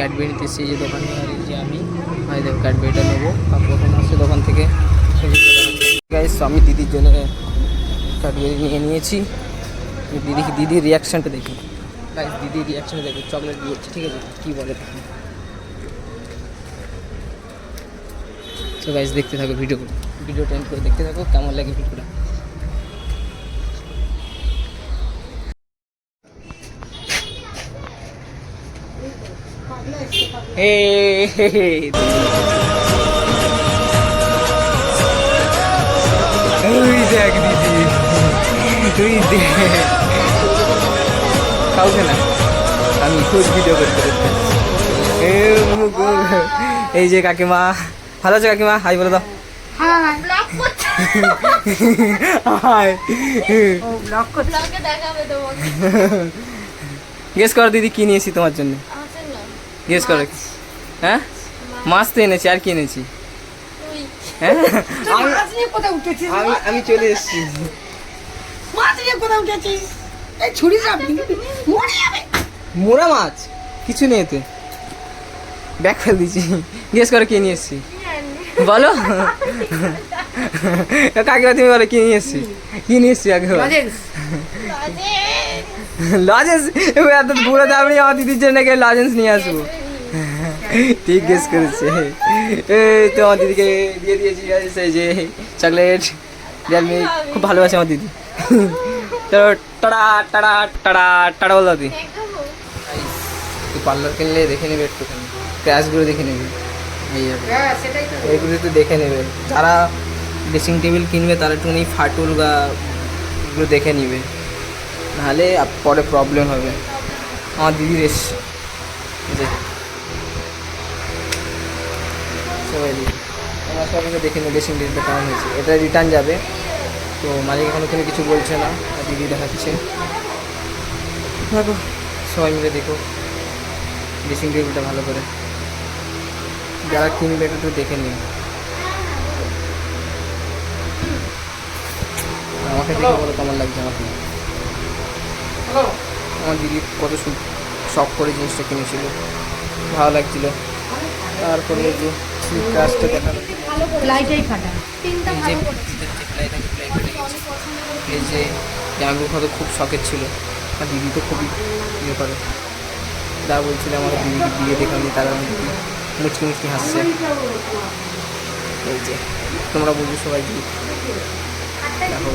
দেখতে এসেছি যে দোকানে যে আমি ভাই দেখো ক্যাডবেরিটা নেব। আর প্রথমে আসছে দোকান থেকে। গাইস আমি দিদির জন্য ক্যাডবেরি নিয়ে নিয়েছি। দিদি দিদির রিয়াকশানটা দেখি। গাইস দিদির রিয়াকশানটা দেখি চকলেট দিয়েছি, ঠিক আছে? কী বলে তো গাইস দেখতে থাকো ভিডিও ভিডিও টাইম করে দেখতে থাকো, কেমন লাগে ভিডিওটা ওই দেখ দিদি। তুই দেখ কাউকে না। আমি খুব ভিডিও করতে করতে। এই যে কাকিমা। ভালো আছে কাকিমা? হাই বলে দাও। গেস করো দিদি কি নিয়েছি তোমার জন্য? গেস করো। হ্যাঁ? মাছ তো এনেছি আর কি এনেছি? হ্যাঁ? আমি আমি চলে এসেছি। মাছ নিয়ে কোথায় উঠেছিস? এই ছুরি চাপবি মরে মাছ? কিছু নেই এতে। ব্যাগ ফেল দিয়েছি। গেস করো কি নিয়ে এসেছি বলো। কাকিমা তুমি বলো কি নিয়ে এসেছি কি নিয়ে এসেছি আগে। লজেন্স। এত পুরো দাম আমার দিদির জন্য লজেন্স নিয়ে আসব। ঠিক গেস করেছে। এই তো আমার দিদিকে দিয়ে দিয়েছি এই যে চকলেট রিয়ালমি খুব ভালোবাসে আমার দিদি। তো টাড়া টাড়া টাড়া টাড়া বলো দিদি। তুই পার্লার কিনলে দেখে নেবে একটুখানি। ক্র্যাশগুলো দেখে নেবে। এই আর কি। হ্যাঁ সেটাই তো। একটু দেখে নেবে। যারা ড্রেসিং টেবিল কিনবে তারা একটুখানি ফাটুল বা এগুলো দেখে নিবে। নাহলে পরে প্রবলেম হবে। আমার দিদির এসছে যে সবাই আমার সবাইকে দেখে নেবে ড্রেসিং টেবিলটা কেমন হয়েছে। এটা রিটার্ন যাবে। তো মালিক এখনও কোনো কিছু বলছে না। দিদি দেখাচ্ছে। দেখো। সবাই মিলে দেখো। ড্রেসিং টেবিলটা ভালো করে। যারা কিনবে একটু দেখে নিন আমাকে দেখে বলো কেমন লাগছে আমাকে। আমার দিদি কত সু- শখ করে জিনিসটা কিনেছিল। ভালো লাগছিল। তারপরে যে কাজটা দেখানো। ফাটা। তিনটা এই যে ভালো করেছে দিদির যে প্লাই ফেটে গেছে। এই যে খুব শখের ছিল। আর দিদি তো খুবই ইয়ে করে। যা বলছিল আমার দিদিকে দিয়ে দেখানি তারা মুচকি মুচকি হাসছে। এই যে তোমরা বলছো সবাই দিদি দেখো।